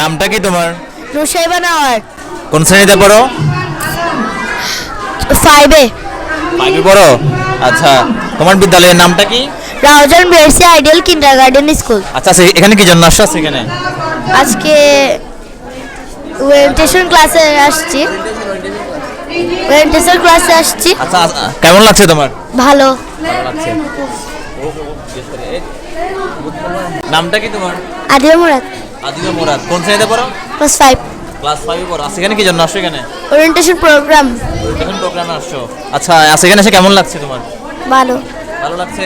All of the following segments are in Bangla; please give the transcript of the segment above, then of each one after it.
নামটা কি তোমার? রুসাইবা নাওয়ার কোন শ্রেণীতে পড়ো? ফাইভে ফাইভে পড়ো? আচ্ছা তোমার বিদ্যালয়ের নামটা কি? রাউজান বেরসি আইডিয়াল কিন্ডার গার্ডেন স্কুল। আচ্ছা এখানে কি জন্য আসছো? এখানে? আজকে ওরিয়েন্টেশন ক্লাসে আসছি। ওরিয়েন্টেশন ক্লাসে আসছি। আচ্ছা আচ্ছা, কেমন লাগছে তোমার? ভালো। লাগছে। নামটা কি তোমার? আদিবা মুরাদ। আদিবা মোরাদ। কোন শ্রেণীতে পড়ো? ক্লাস ফাইভ ক্লাস ফাইভে পড়ো। আজকে এখানে কি জন্য আসছো এখানে? ওরিয়েন্টেশন প্রোগ্রাম এখন প্রোগ্রামে আসছো। আচ্ছা আজকে এখানে এসে কেমন লাগছে তোমার? ভালো। ভালো লাগছে?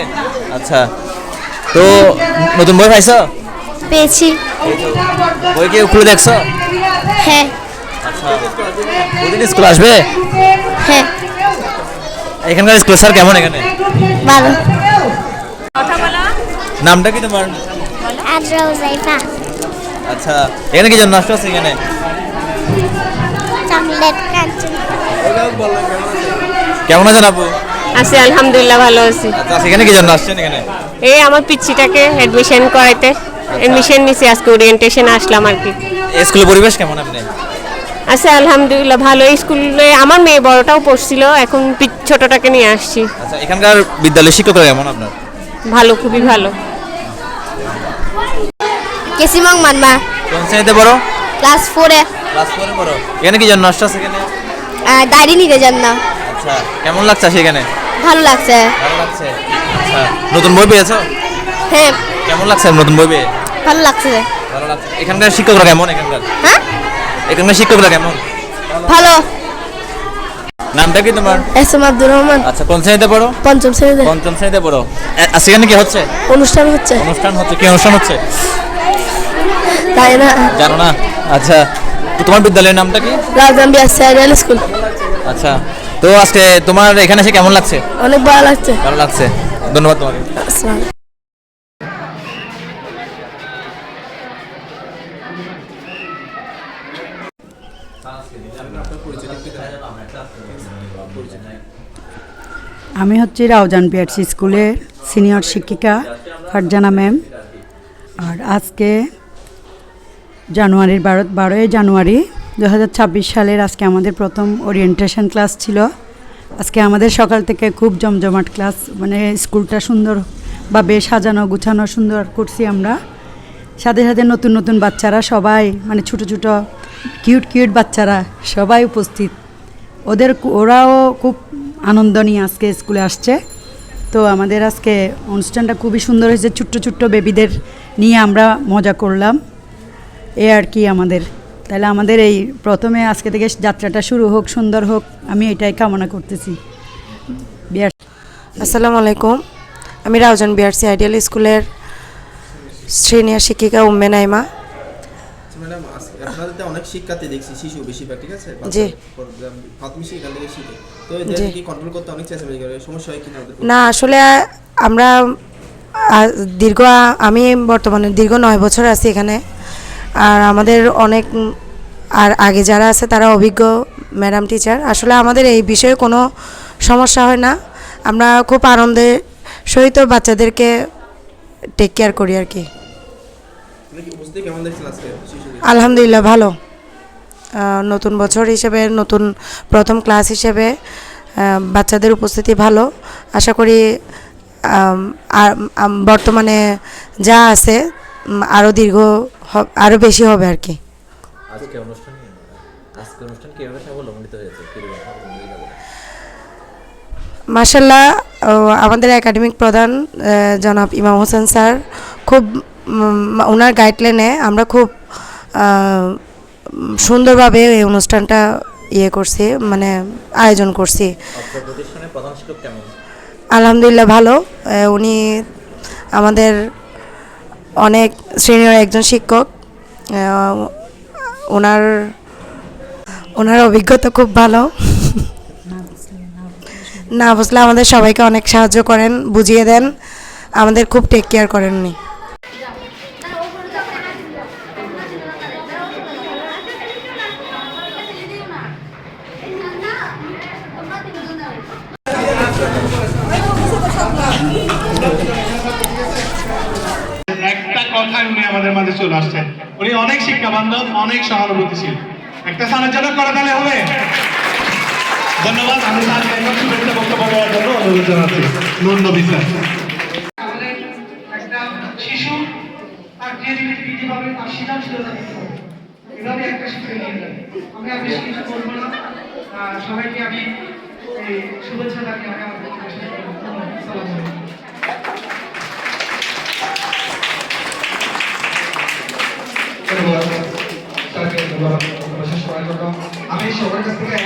আচ্ছা। তো নতুন বই পাইছো? পেয়েছি। বই কি খুলে দেখছ? হ্যাঁ। আচ্ছা। প্রতিদিন স্কুল আসবে? হ্যাঁ। এখানকার স্কুল স্যার কেমন এখানে? ভালো। নামটা কি তোমার? আদ্রা উজাইফা আচ্ছা এখানে কি জন্য আসছো এখানে? কেমন আছেন আপু? আছি আলহামদুলিল্লাহ ভালো আছি। আচ্ছা সেখানে কি জন্য আসছেন এখানে? এই আমার পিচ্ছিটাকে অ্যাডমিশন করাইতে। অ্যাডমিশন নিছি আজকে ওরিয়েন্টেশন আসলাম আর কি। স্কুলের পরিবেশ কেমন আপনি? আছে আলহামদুলিল্লাহ ভালো। এই স্কুলে আমার মেয়ে বড়টাও পড়ছিল এখন ছোটটাকে নিয়ে আসছি। আচ্ছা এখানকার বিদ্যালয়ের শিক্ষকরা কেমন আপনার? ভালো খুবই ভালো। কেসিমং মানমা কোন শ্রেণীতে পড়ো? ক্লাস ফোরে। ক্লাস ফোরে পড়ো। এখানে কি জন্য আসছো সেখানে? ডায়েরি নিতে না আচ্ছা কেমন লাগছে সেখানে? ভালো লাগছে। ভালো লাগছে? আচ্ছা নতুন বই পেয়েছ? হ্যাঁ। কেমন লাগছে নতুন বই পেয়ে? ভালো লাগছে। ভালো লাগছে। এখানকার শিক্ষকরা কেমন এখানকার? হ্যাঁ? এখানকার শিক্ষকরা কেমন? ভালো। নামটা কি তোমার? এসএম আব্দুর রহমান। আচ্ছা কোন শ্রেণীতে পড়ো? পঞ্চম শ্রেণীতে পঞ্চম শ্রেণীতে পড়ো। সেখানে কি হচ্ছে? অনুষ্ঠান হচ্ছে। অনুষ্ঠান হচ্ছে কি অনুষ্ঠান হচ্ছে? তাই না? জানো না? আচ্ছা তো তোমার বিদ্যালয়ের নামটা কি? রাজধানী বিয়ার স্কুল। আচ্ছা তো আজকে তোমার এখানে এসে কেমন লাগছে? অনেক ভালো লাগছে। ভালো লাগছে। ধন্যবাদ তোমাকে। আসসালাম আমি হচ্ছি রাউজান পিয়ারসি স্কুলের সিনিয়র শিক্ষিকা ফারজানা ম্যাম। আর আজকে জানুয়ারির বারো বারোই জানুয়ারি দু হাজার ছাব্বিশ সালের আজকে আমাদের প্রথম ওরিয়েন্টেশন ক্লাস ছিল। আজকে আমাদের সকাল থেকে খুব জমজমাট ক্লাস মানে স্কুলটা সুন্দর ভাবে সাজানো, গুছানো, সুন্দর করছি আমরা। সাথে সাথে নতুন নতুন বাচ্চারা সবাই মানে ছোট ছোট কিউট কিউট বাচ্চারা সবাই উপস্থিত। ওদের ওরাও খুব আনন্দ নিয়ে আজকে স্কুলে আসছে। তো আমাদের আজকে অনুষ্ঠানটা খুবই সুন্দর হয়েছে। ছোট্ট ছোট্ট বেবিদের নিয়ে আমরা মজা করলাম। এ আর কি আমাদের। তাহলে আমাদের এই প্রথমে আজকে থেকে যাত্রাটা শুরু হোক সুন্দর হোক আমি এটাই কামনা করতেছি। বিয়ার আসসালামু আলাইকুম। আমি রাউজান বিআরসি আইডিয়াল স্কুলের শ্রেণীয় শিক্ষিকা উম্মে নাইমা। ম্যাডাম আপনাদের অনেক শিক্ষার্থী দেখছি শিশু বেশিরভাগ ঠিক আছে? জি। প্রাথমিক শিক্ষা থেকে শিখে। তো এদের কি কন্ট্রোল করতে অনেক চেষ্টা করে সমস্যা হয় কিনা না আসলে আমরা দীর্ঘ আমি বর্তমানে দীর্ঘ নয় বছর আছি এখানে। আর আমাদের অনেক আর আগে যারা আছে তারা অভিজ্ঞ ম্যাডাম টিচার। আসলে আমাদের এই বিষয়ে কোনো সমস্যা হয় না। আমরা খুব আনন্দের সহিত বাচ্চাদেরকে টেক কেয়ার করি আর কি। আলহামদুলিল্লাহ ভালো। নতুন বছর হিসেবে নতুন প্রথম ক্লাস হিসেবে বাচ্চাদের উপস্থিতি ভালো। আশা করি বর্তমানে যা আছে আরও দীর্ঘ আরও বেশি হবে আর কি। আজকে অনুষ্ঠান আজকে অনুষ্ঠান কীভাবে অবলম্বিত হয়েছে? মার্শাল্লাহ আমাদের একাডেমিক প্রধান জনাব ইমাম হোসেন স্যার খুব ওনার গাইডলাইনে আমরা খুব সুন্দরভাবে এই অনুষ্ঠানটা ইয়ে করছি মানে আয়োজন করছি। আলহামদুলিল্লাহ ভালো। উনি আমাদের অনেক শ্রেণির একজন শিক্ষক ওনার ওনার অভিজ্ঞতা খুব ভালো। না বুঝলে আমাদের সবাইকে অনেক সাহায্য করেন, বুঝিয়ে দেন। আমাদের খুব টেক কেয়ার করেন উনি একটা কথায় উনি আমাদের মাঝে চলে আসছেন। উনি অনেক শিক্ষা বান্ধব, অনেক সহানুভূতিশীল একটা স্থানের জন্য করা তাহলে হবে। ধন্যবাদ, আমি শুভেচ্ছা বক্তব্য দেওয়ার জন্য অনুরোধ জানাচ্ছি। নুন নবী স্যার। আমাদের একটা শিশু, তার ক্রিয়েটিভিটি বৃদ্ধি তার সৃজনশীলতা বৃদ্ধি পাবে। এভাবে একটা শিশু এগিয়ে যাবে। আমি আর বেশি কিছু বলব না। সবাইকে আমি শুভেচ্ছা আমি আমার শেষ করার আমি সবার কাছ থেকে